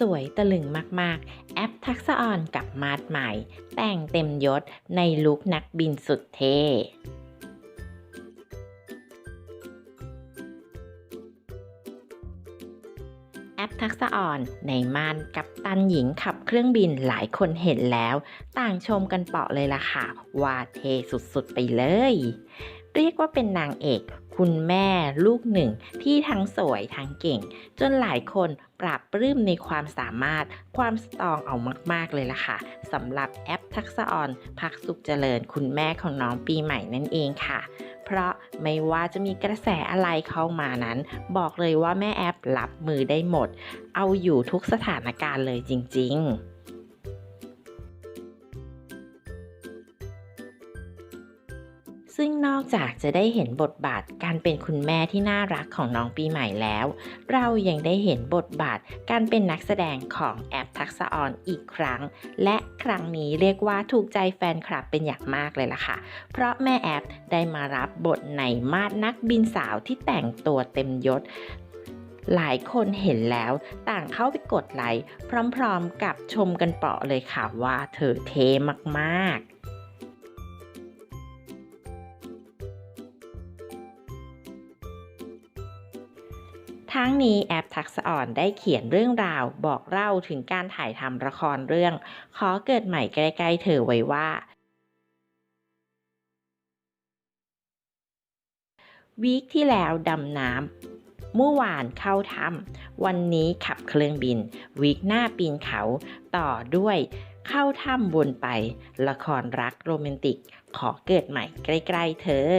สวยตะลึงมากๆ แอปทักษะออนกับมาดใหม่ แต่งเต็มยศในลุคนักบินสุดเท่แอปทักษะอ่อนในม่านกับตันหญิงขับเครื่องบินหลายคนเห็นแล้ว ต่างชมกันเปาะเลยล่ะค่ะ ว่าเทสุดๆไปเลย เรียกว่าเป็นนางเอก คุณแม่ลูกหนึ่ง ที่ทั้งสวยทั้งเก่ง จนหลายคนปราบปลื้มในความสามารถความสตรองเอามาก ๆ เลยล่ะค่ะสำหรับแอปทักษะออนพักสุขเจริญคุณแม่ของน้องปีใหม่นั่นเองค่ะ เพราะไม่ว่าจะมีกระแสอะไรเข้ามานั้น บอกเลยว่าแม่แอปรับมือได้หมด เอาอยู่ทุกสถานการณ์เลยจริง ๆ ซึ่งนอกจากจะได้เห็นบทบาทการเป็นคุณแม่ที่น่ารักของน้องปีใหม่แล้ว เรายังได้เห็นบทบาทการเป็นนักแสดงของแอปทักษะออนอีกครั้ง และครั้งนี้เรียกว่าถูกใจแฟนคลับเป็นอย่างมากเลยล่ะค่ะ เพราะแม่แอปได้มารับบทในมาดนักบินสาวที่แต่งตัวเต็มยศหลายคนเห็นแล้วต่างเข้าไปกดไลค์พร้อมๆกับชมกันเปาะเลยค่ะว่าเธอเทมากๆ ทั้งนี้แอปทักษอ่อนได้เขียนเรื่องราวบอกเล่าถึงการถ่ายทำละครเรื่อง ขอเกิดใหม่ใกล้ๆเธอไว้ว่า วีคที่แล้วดำน้ำเมื่อวานเข้าถ้ำวันนี้ขับเครื่องบิน วีคหน้าปีนเขาต่อด้วยเข้าถ้ำวนไป ละครรักโรแมนติก ขอเกิดใหม่ใกล้ ๆ เธอ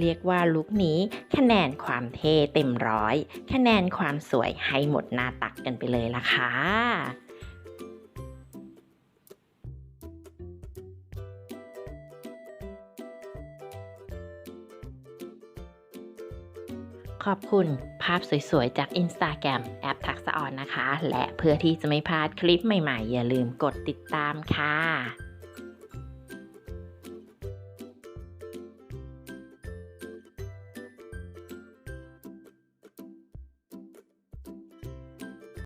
เรียกว่าลุคนี้คะแนนความเท่เต็มร้อย คะแนนความสวยให้หมดหน้าตักกันไปเลยล่ะค่ะขอบคุณภาพสวยๆ จาก Instagram แอปทักษะออนนะคะ และเพื่อที่จะไม่พลาดคลิปใหม่ๆ อย่าลืมกดติดตามค่ะ